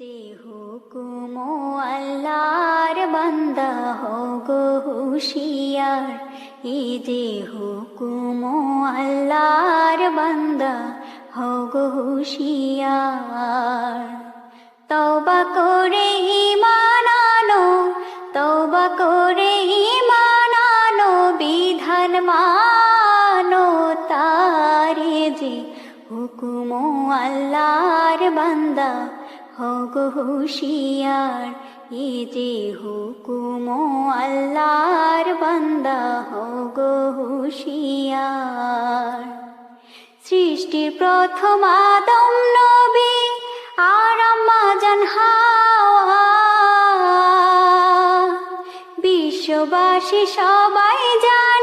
যে হুকুম আল্লাহর বান্দা হো গো হুশিয়ার। এ যে হুকুম আল্লাহর বান্দা হো গো হুশিয়ার। তওবা করে ঈমান আনো, তওবা করে ঈমান আনো, বিধান মানো তারে যে হুকুম আল্লাহর বান্দা হগ হুশিয়ার, এ যে হুকুম আল্লাহর বান্দা, হগ হুশিয়ার। সৃষ্টির প্রথম আদম নবী, আর আম্মা হাওয়া। বিশ্ববাসী সবাই জানি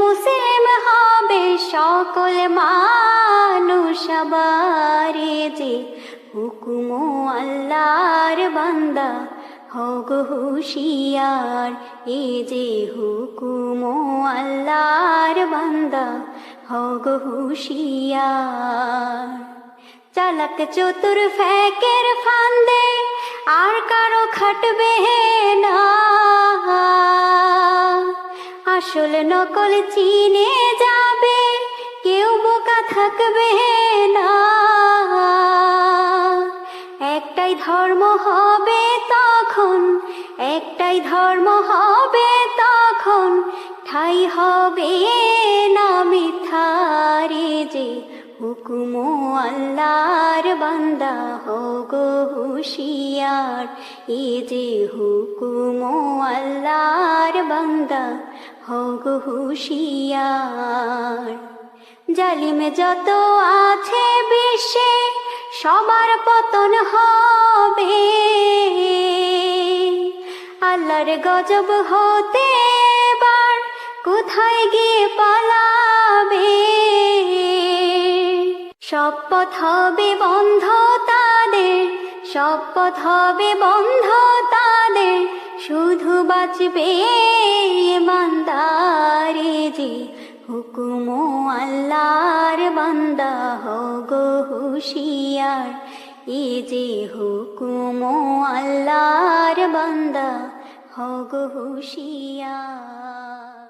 মুসলিম হবে সকল মানুষ আবারে যে হুকুম আল্লাহর বান্দা হগ হুশিয়ার, এ যে হুকুম আল্লাহর বান্দা হগ হুশিয়ার। চালাক চতুর ফ্যাকের ফান্দে, আর কারও খাটবে না। আসল নকল চিনে যাবে, কেউ বোকা থাকবে না। একটাই ধর্ম হবে তখন, একটাই ধর্ম হবে তখন, ঠাই হবে না মিথারে যে হুকুম আল্লাহর বান্দা হো গো হুশিয়ার। এ যে হুকুম আল্লাহর বান্দা হো গো হুশিয়ার। জালিমে যত আছে বিশ্বে সবার পতন হবে। আল্লাহর গজব হতে বার কোথায় গিয়ে পালাবে? সব পথ হবে বন্ধ তাদের সব পথ হবে বন্ধ তাদের, শুধু বাঁচবে ইমানদারে যে। হুকুম আল্লাহর বান্দা হো গো হুশিয়ার। এ যে হুকুম আল্লাহর বান্দা হো গো হুশিয়ার।